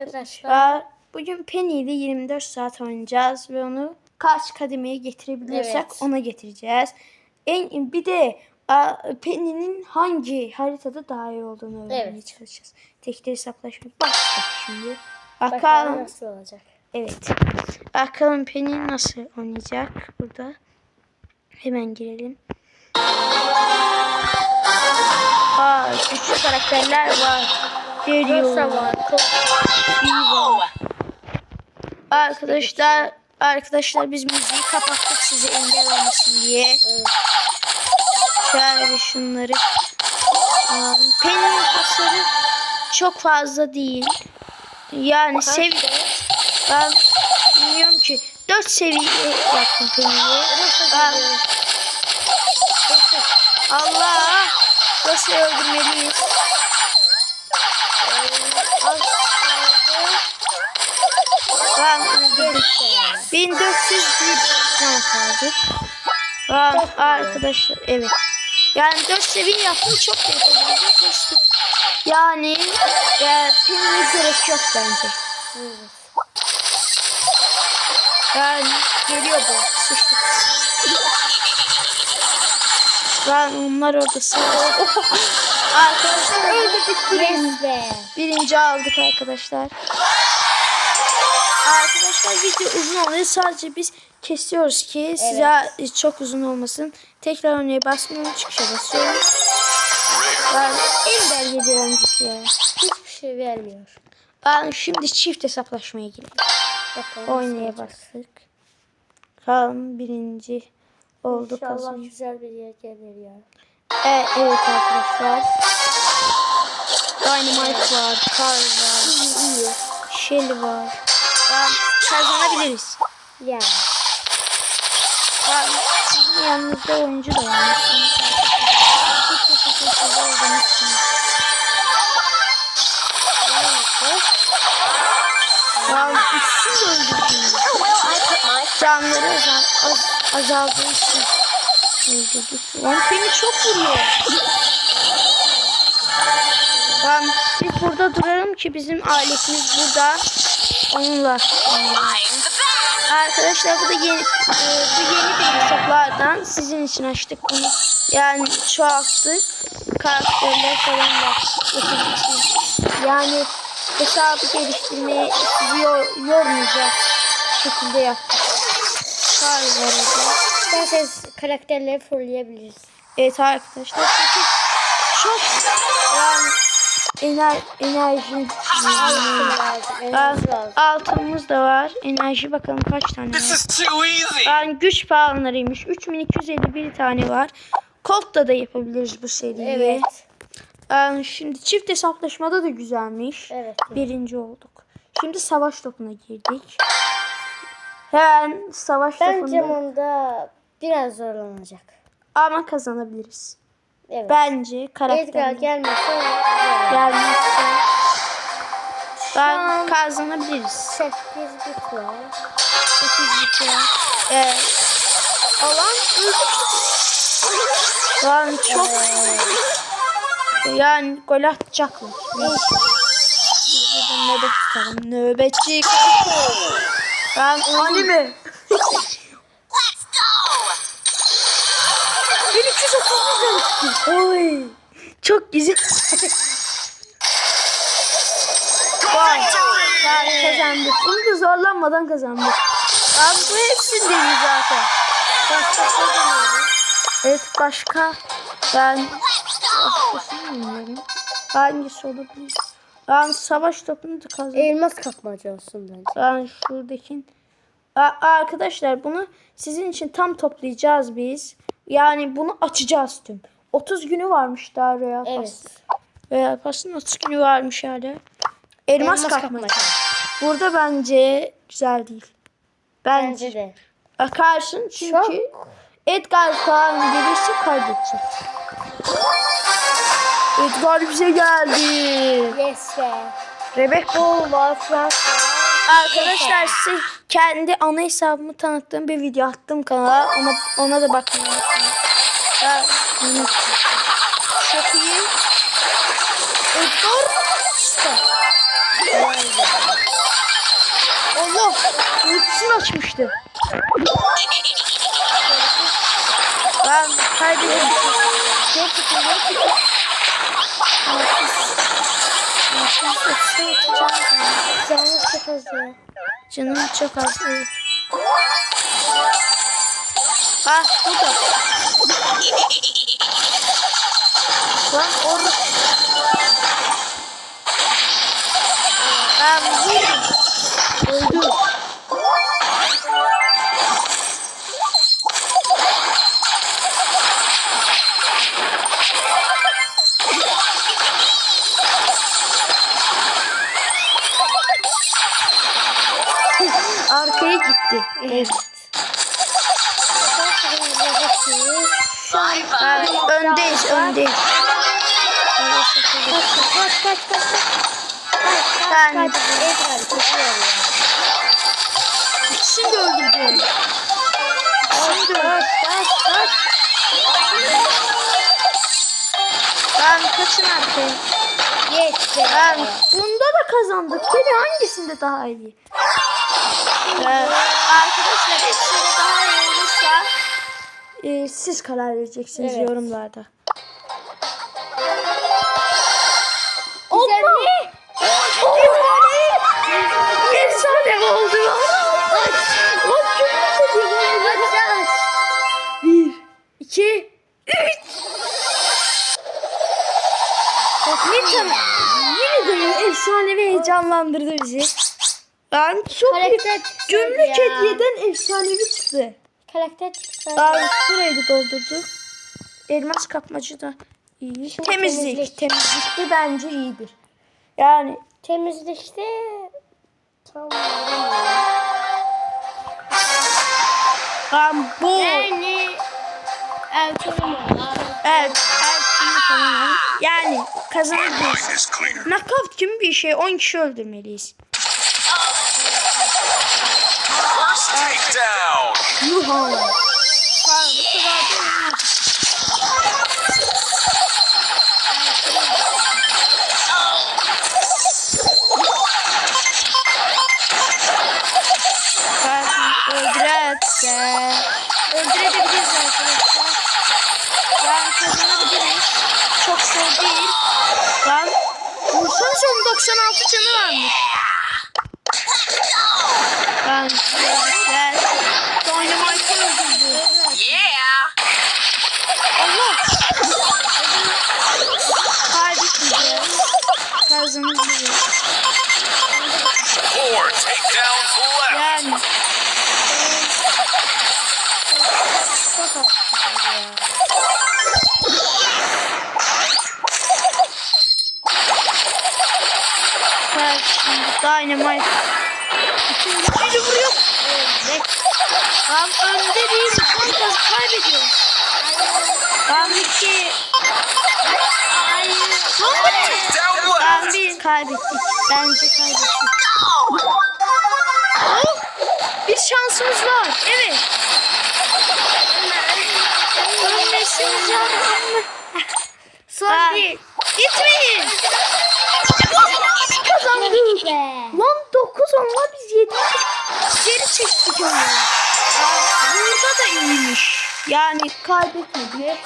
Arkadaşlar. Bugün Penny ile 24 saat oynayacağız ve onu kaç kademeye getirebiliyorsak Evet. ona getireceğiz. En bir de Penny'nin hangi haritada daha iyi olduğunu öğrenmeye Evet. çalışacağız. Tekli hesaplaşma başladık şimdi. Bakalım Bakalım. nasıl olacak. Evet. Bakalım Penny nasıl oynayacak burada. Hemen girelim. Aa, güçlü karakterler var. Geliyor. Arkadaşlar arkadaşlar biz müziği kapattık sizi engel olmasın diye. Evet. Şöyle şunları alalım. Hasarı çok fazla değil. Yani seviye ben bilmiyorum ki 4 seviye yaptım Penny'yi. Ben Allah nasıl öldürmeliyiz? Ben öldürdüm. 1401 tane kaldı. Aa, arkadaşlar evet. Yani 4 seviye yaptım çok da yapabilecek. Yani e, pinlik gerek yok bence. Yani geliyor bu. Sıçtık. Lan onlar orada arkadaşlar öldürdük birinci. Birinci aldık arkadaşlar. Arkadaşlar video uzun oluyor. Sadece biz kesiyoruz ki size çok uzun olmasın. Tekrar oynaya basmıyorum. Çıkışa basıyorum. Ben en belgeli önceki ya. Hiçbir şey vermiyor. Ben şimdi çift hesaplaşmaya girelim. Bakalım. Oynaya bastık. Kaan birinci oldu İnşallah kazandı. güzel bir yer gelir ya. E, evet arkadaşlar. Dynamite var, Carl var, Shelly var. Ben kazanabiliriz. Yani. Ben sizin yanınızda oyuncu da var. Hiç hiç hiç olduğunuz için. Ben üçünü de öldürdüm. Canları azal, az, azaldığı için öldürdük. Lan beni çok vuruyor. Ben biz burada duralım ki bizim aletimiz burada. Onunla. Arkadaşlar bu da yeni e, bu yeni bir hesaplardan sizin için açtık bunu. Yani çoğalttık. Karakterler falan da. Yani hesabı geliştirmeye sizi yor, yormayacak şekilde yaptık. Orada. İsterseniz karakterleri fullleyebiliriz. Evet arkadaşlar çok yani ener, enerji lazım. Altımız da var. Enerji bakalım kaç tane var. Yani güç puanlarıymış. 3251 tane var. Colt'ta da yapabiliriz bu seriyi. Evet. Yani şimdi çift hesaplaşmada da güzelmiş. Evet. Birinci olduk. Şimdi savaş topuna girdik. Hemen savaş Bence topunda bunda biraz zorlanacak. ama kazanabiliriz. Evet. Bence Edgar karakter gelmezse gelmezse ben kazanabiliriz. 8 bit var. 8 bitiyor. Evet. Alan Lan çok yani gol atacaklar. Biz burada nöbet tutalım. Nöbetçi. Ben anime. Let's 1330 Oy. Çok güzel. Vay. Ben kazandık. Bunu da zorlanmadan kazandık. Abi bu hepsindeyim zaten. Başka şey demiyorum. Evet başka. Ben başkasını bilmiyorum. Hangisi olabilir? Ben savaş topunu da kazandım. Elmas kapmaca olsun bence. Ben şuradaki arkadaşlar bunu sizin için tam toplayacağız biz. Yani bunu açacağız tüm. 30 günü varmış daha Royal Evet. Pass. Royal Pass'ın 30 günü varmış hala. Elmas, Elmas kapmaca. kapmaca. Burada bence güzel değil. Bence. Bence de. Akarsın çünkü Edgar falan gelirse kaybedecek. Edgar bize geldi. Yes be. Rebecca. Var Fransa. Arkadaşlar size kendi ana hesabımı tanıttığım bir video attım kanala. Ona, ona da bakmayı unutmayın. Çok iyi. Edgar. Allah ultisini açmıştı. Ben kaybettim. Çok kötü, çok kötü. Canım çok az ya. Canım çok az. Evet. Ah burada. Lan orada. Ben vurdum. Öldü. Arkaya gitti. Evet. Bye. öndeyiz, öndeyiz. Kaç kaç kaç kaç. Ben de öldürdüm. Öldürdüm. Kaç kaç kaç. Ben kaçın arkaya. Yes be. Ben bunda da kazandık. Gene hangisinde daha iyi? Ee, arkadaşlar hepsinde daha iyi olursa e, siz karar vereceksiniz Evet. yorumlarda. Güzel. Efsane oldu. Aç. Bak gümrük ediyor. Aç aç. Bir, iki, üç. Lütfen. Yine de efsane ve heyecanlandırdı bizi. Ben çok Karakter çıksaydı ya. hediyeden efsanevi çıktı. Karakter çıksa. Ben şurayı da doldurduk. Elmas kapmacı da iyi. Şimdi temizlik. temizlik. Temizlikte bence iyidir. Yani Temizlikte tamam. ben bu Yani Ertuğrul evet falan yani kazanabiliriz. Knockout gibi bir şey 10 kişi öldürmeliyiz. Olmaz. Ben öldürürse öldürebiliriz arkadaşlar. Ben kazanabiliriz. Çok zor değil. Ben vursanız 96 canı varmış. Ben Tam önde değil. Tam kaz kaybediyoruz. Ben iki. Takedown Ben left. bir kaybettik. Bence kaybettik. Oh! Bir şansımız var. Evet. Ölmesiniz. Son bir. Gitmeyin. Kazandık. Lan 9 onlar biz 7 geri çektik onu. Burada da iyiymiş. Yani kaybetmedik.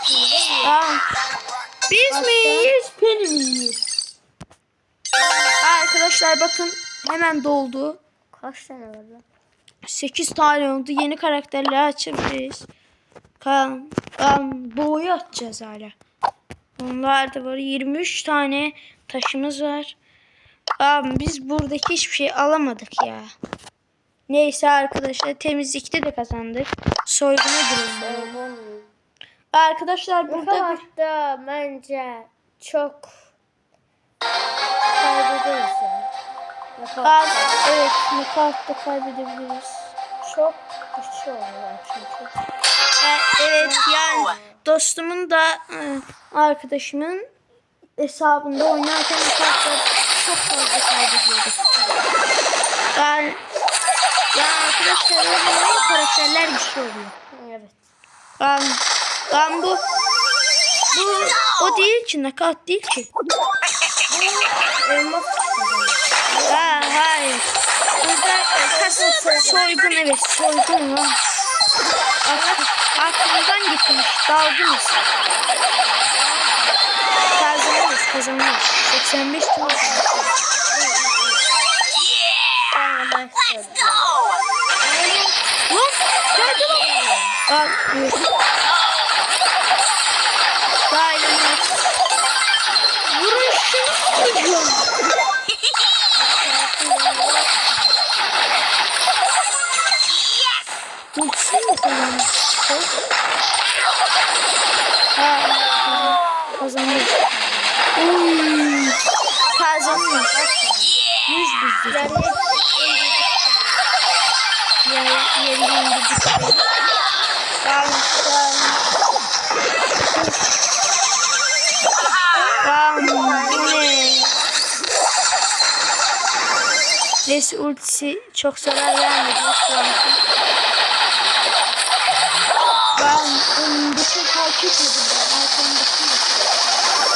Aa, biz miyiz? Penny miyiz? Arkadaşlar bakın hemen doldu. Kaç tane var lan? 8 tane oldu. Yeni karakterler açabiliriz. Kan, kan boyu atacağız hala. Onlar da var. 23 tane taşımız var. Abi biz buradaki hiçbir şey alamadık ya. Neyse arkadaşlar temizlikte de kazandık. Soyguna girelim. Arkadaşlar Bu burada kadar da bence çok kaybederiz ya. Aa, evet nakavtta kaybedebiliriz. çok güçlü oluyorlar çünkü. Evet yani dostumun da e, arkadaşımın hesabında oynarken çok fazla kaybediyorduk. Yani, öyle oyun karakterler güçlü oluyor. Evet. Ben, ben bu bu o değil ki nakat değil ki. Elmas kazanıyor. Ha, hayır. Burada e, kas, soygun evet soygun. Ak- Aklımdan gitmiş. Daldınız. Kazanırız kazanırız. 85 tur. Ben ben istedim. Evet. Dynamite. Vurun şunu vuracağım. Ultisini mi kullanmış? Ha, kazandı. Uy, kazandı. Yüz bizde. Yani Yani yeri indirdik. Neyse ultisi çok zarar vermedi. Ben önündeki fark etmedim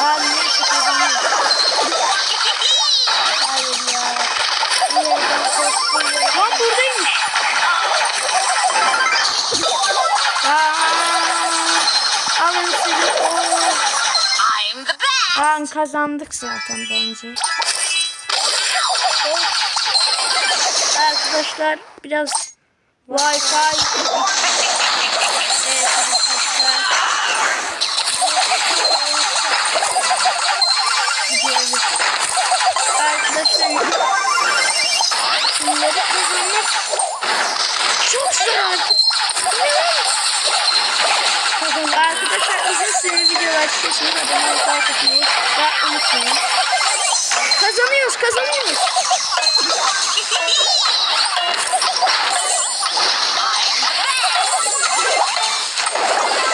ben. Lan kazandık zaten bence. Arkadaşlar biraz Wi-Fi. Arkadaşlar. Çok zor. Kazandık. Uzun süre videolar istiyorsanız abone olup like atmayı da unutmayın. Kazanıyoruz kazanıyoruz.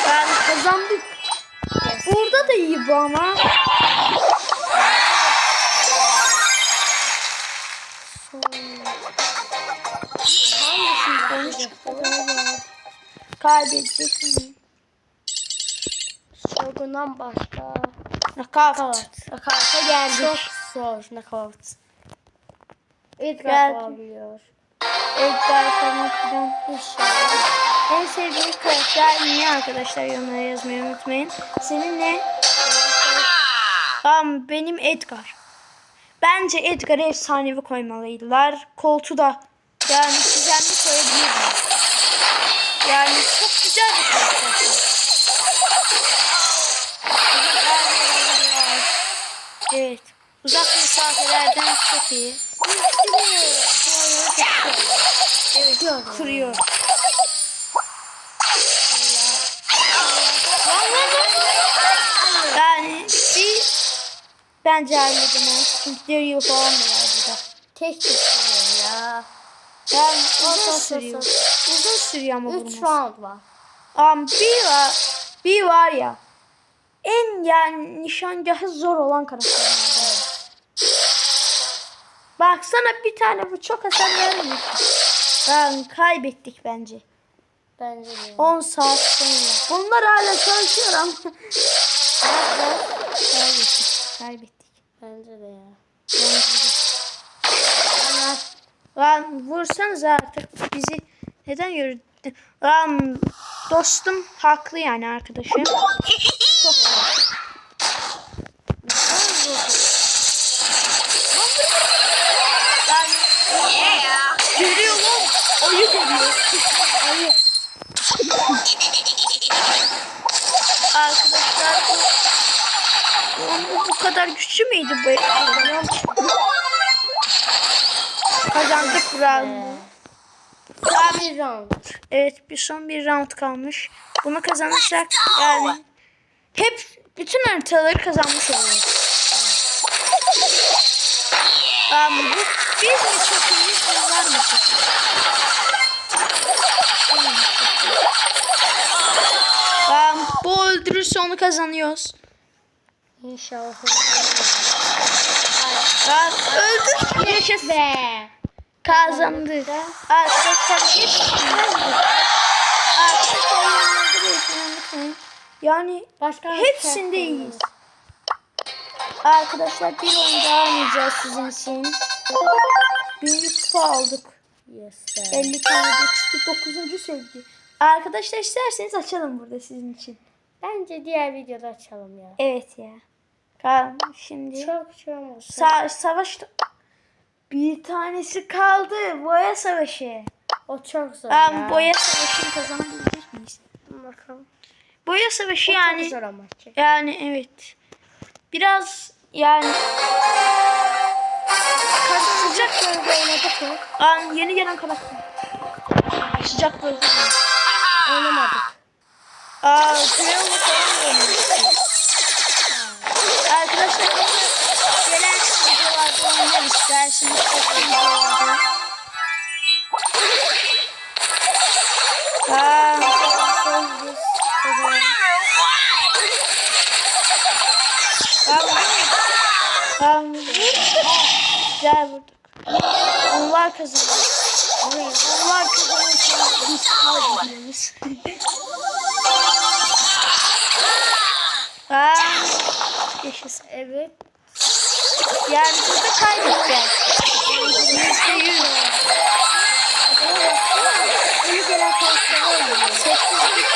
Yani kazandık. Burada da iyi bu ama. Kaybedecek? Sorgundan başka. Nakavt. Nakavt'a geldik. Çok zor nakavt. Edgar yapabiliyor. Edgar filan. İnşallah. En sevdiğin karakter ne arkadaşlar yorumlara yazmayı unutmayın. Senin ne? Tamam benim Edgar. Bence Edgar'ı efsanevi koymalıydılar. Koltu da yani düzenli koyabilirler. Yani çok güzel bir karakter. Evet. Uzak mesafelerden çok iyi. Evet, kırıyor. Yani bir bence halledin onu. Çünkü Dario falan da var burada. Tek tutuyor ya. Yani uzun sürüyor. Uzun sürüyor ama 3 vurması. round var. Ama bir var, bir var ya en yani nişangahı zor olan karakterlerden. Baksana bir tane bu çok hasar vermiyor. Yani kaybettik bence. Bence de. 10 saat sonra. Bunlar hala çalışıyor ama. kaybettik. Kaybettik. Bence de ya. Ama lan vursanız artık bizi neden yürüdü? Lan dostum haklı yani arkadaşım. Çok Ben Yeah. görüyor lan. Ayı görüyor. Ayı. Arkadaşlar bu, kadar güçlü müydü bu? Kazandık. Daha bir round. Evet bir son bir round kalmış. Bunu kazanırsak yani hep bütün haritaları kazanmış oluyoruz. Um, bu biz mi çekilmiş bunlar mı çekilmiş? Um, bu öldürürse onu kazanıyoruz. İnşallah. Um, öldü. Yaşasın. Be. Kazandık. Arkadaşlar hepsi Arkadaşlar yorumlarda belirtmeyi unutmayın. Yani Başka hepsinde iyiyiz. Arkadaşlar bir oyun daha oynayacağız sizin için. 1100 kupa aldık. Yes. sir. 50 tane XP 9. sevgi. Arkadaşlar isterseniz açalım burada sizin için. Bence diğer videoda açalım ya. Evet ya. Tamam şimdi. Çok şey olmasın. Sa savaş bir tanesi kaldı. Boya savaşı. o çok zor Ben ya. boya savaşını kazanabilecek miyiz? Bakalım. Boya savaşı O yani çok zor ama. yani evet. Biraz yani sıcak bölge oynadık mı? An yeni gelen karakter. Sıcak bölge. Oynamadık. Aa, Creola falan oynamıştık. Arkadaşlar gelen videolarda oynarız. Dersiniz tekrar videolarda. Aa, Güzel vurduk. Onlar kazanıyor. Onlar kazanırken biz kaybediyoruz. Aa, yaşasın. Evet. Yani burada kaybedeceğiz. Yüzde yüz. İyi gelen karakter oynuyor. 8 bit.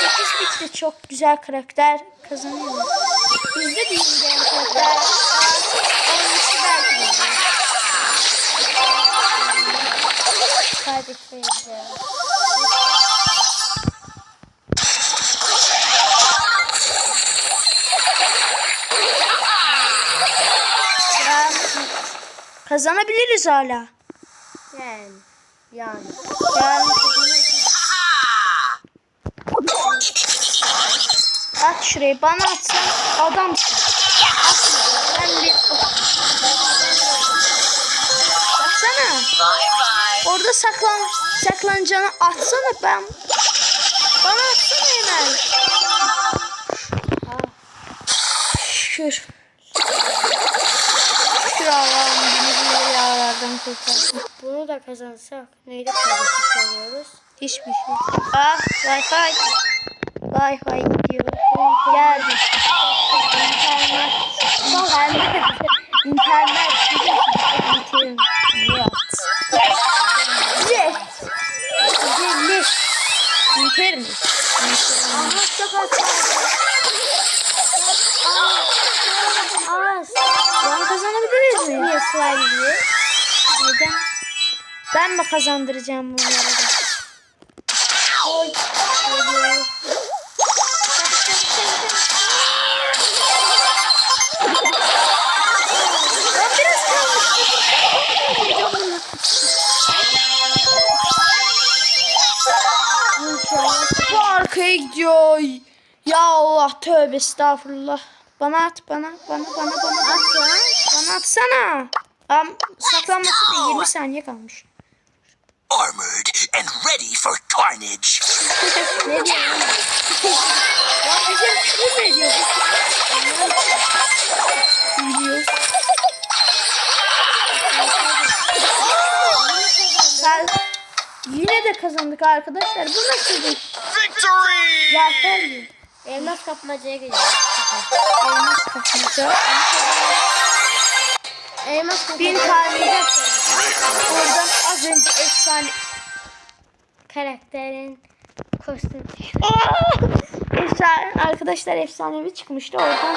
8 bit de çok güzel karakter kazanıyor. Bizde de iyi gelen karakter. Ya, kazanabiliriz hala. Yani. Yani. Yani. At şurayı bana atsan adamsın. Atma. Ben bir... Baksana. Orada saklan saklanacağını atsana ben. Bana atsana hemen. Şükür. Şükür Allah'ım beni bu yağlardan kurtardın. Bunu da kazansak neydi kaybetmiş oluyoruz? Hiçbir şey. Ah Wi-Fi. Wi-Fi gidiyor. Geldi. İnternet. İnternet. İnternet. İnternet. Az. Lan kazanabiliriz mi? Niye slime diye? Neden? Ben mi kazandıracağım bunları da? Oy. Geliyor. Ya Allah tövbe estağfurullah. Bana at bana bana bana bana. At lan. Bana atsana. Am saklanması da 20 saniye kalmış. armored and ready for carnage. Ne diyor? Ya bizim mü ediyor? Biliyor. Sen yine de kazandık arkadaşlar. Bu nasıl bir Victory! zafer? Elmas kapmacaya gidiyor. Elmas kapmaca. Elmas kapmacaya Bin tane oradan az önce efsane. karakterin kostüm. efsane arkadaşlar efsanevi çıkmıştı oradan.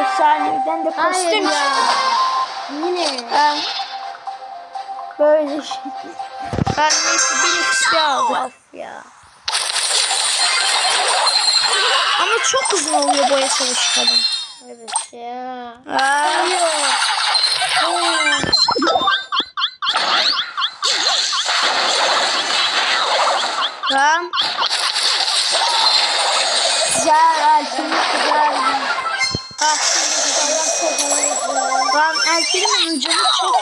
Efsaneviden de kostüm çıktı. Yine. Ben böyle şey. Ben neyse bir XP aldım. Of ya. Ama çok uzun oluyor boya savaşı falan. Evet ya. Aa, Tamam. Güzel Alp'in güzel. Ah, Tamam Alp'in ucunu çok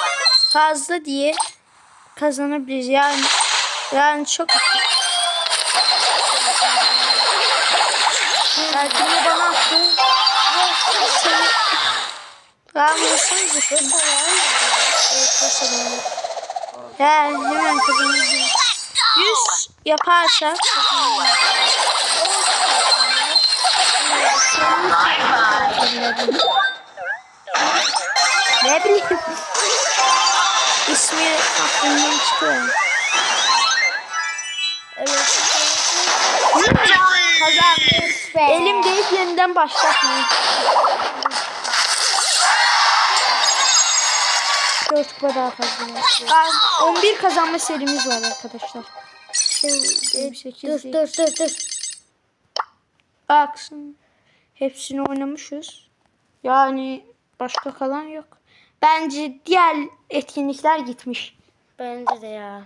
fazla diye kazanabiliriz. Yani yani çok Belki bana attı. Rahatsız mısın? Evet, başarılı. He, hemen kazanırdım. Yüz yaparsak. Ne bileyim. İsmi aklımdan çıkıyor. Evet. Yüz Kazanmış. Be. Elim deyip yeniden başlatmayın. Dört kupa daha fazla. Aa, 11 kazanma serimiz var arkadaşlar. Şimdi 28 dur dur dur dur. Aksın. Hepsini oynamışız. Yani başka kalan yok. Bence diğer etkinlikler gitmiş. Bence de ya.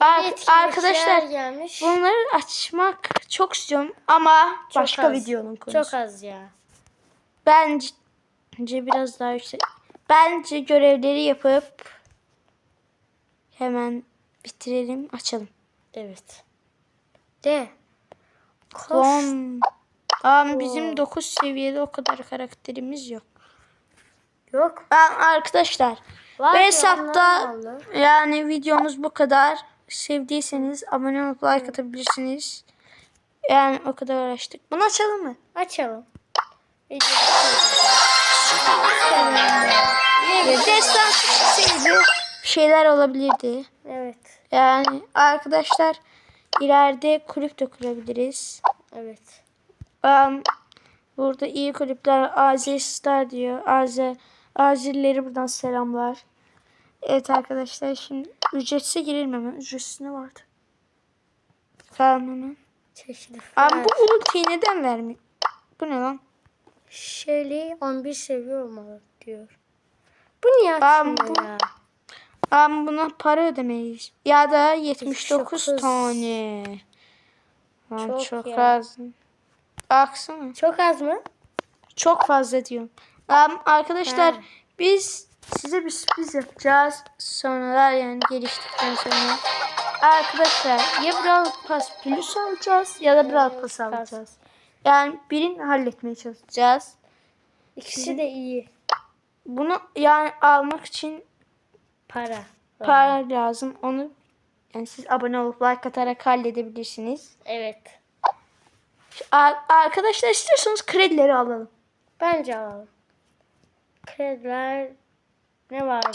Ar- Etkinlikler arkadaşlar gelmiş. bunları açmak çok istiyorum ama Çok başka az. videonun konusu. Çok az ya. Bence biraz daha yüksek. Bence görevleri yapıp hemen bitirelim, açalım. Evet. De. Koş. Son. Ama bizim 9 seviyede o kadar karakterimiz yok. Yok. Ben arkadaşlar Var bu ya, hesapta yani videomuz bu kadar. Sevdiyseniz abone olup like atabilirsiniz. Yani o kadar uğraştık. Bunu açalım mı? Açalım. Destan çıksaydı bir şeyler olabilirdi. Evet. Yani arkadaşlar ileride kulüp de kurabiliriz. Evet. Um, burada iyi kulüpler AZ Star diyor. AZ Azilleri buradan selamlar. Evet arkadaşlar şimdi ücretsiz girelim hemen. Ücretsiz ne vardı? Hemen. Çeşitli. Abi Abi bu ultiyi neden vermiyor? Bu ne lan? Shelly 11 seviye olmalı diyor. Bu niye Ben açmıyor bu- ya? Abi buna para ödemeyiz. Ya da 79 79. tane. Lan çok, Çok ya. az. Baksana. Çok az mı? Çok fazla diyorum. Um, arkadaşlar Ha. biz size bir sürpriz yapacağız. Sonralar yani geliştikten sonra. Arkadaşlar ya Brawl Pass Plus alacağız ya da Brawl Pass alacağız. Yani birini halletmeye çalışacağız. İkisi de iyi. Bunu yani almak için Para. para lazım. Onu yani siz abone olup like atarak halledebilirsiniz. Evet. Ar- Arkadaşlar istiyorsanız kredileri alalım. Bence alalım. Krediler ne vardı?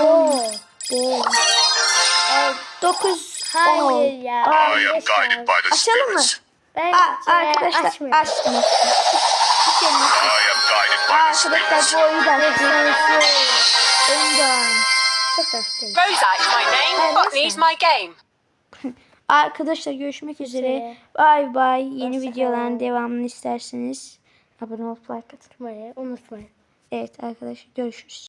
Oo. Oo. 9 Hayır ya. I am beş guided var. by the Açalım mı? Ben Aa, arkadaşlar açtım. I am guided by the Arkadaşlar bu oyunu da Ondan. Çok. Rosa is my name. Botany's my game. Arkadaşlar görüşmek üzere. Bay bay. Yeni videoların devamını isterseniz abone olup like. Unutmayın. Unutmayın. Evet arkadaşlar görüşürüz.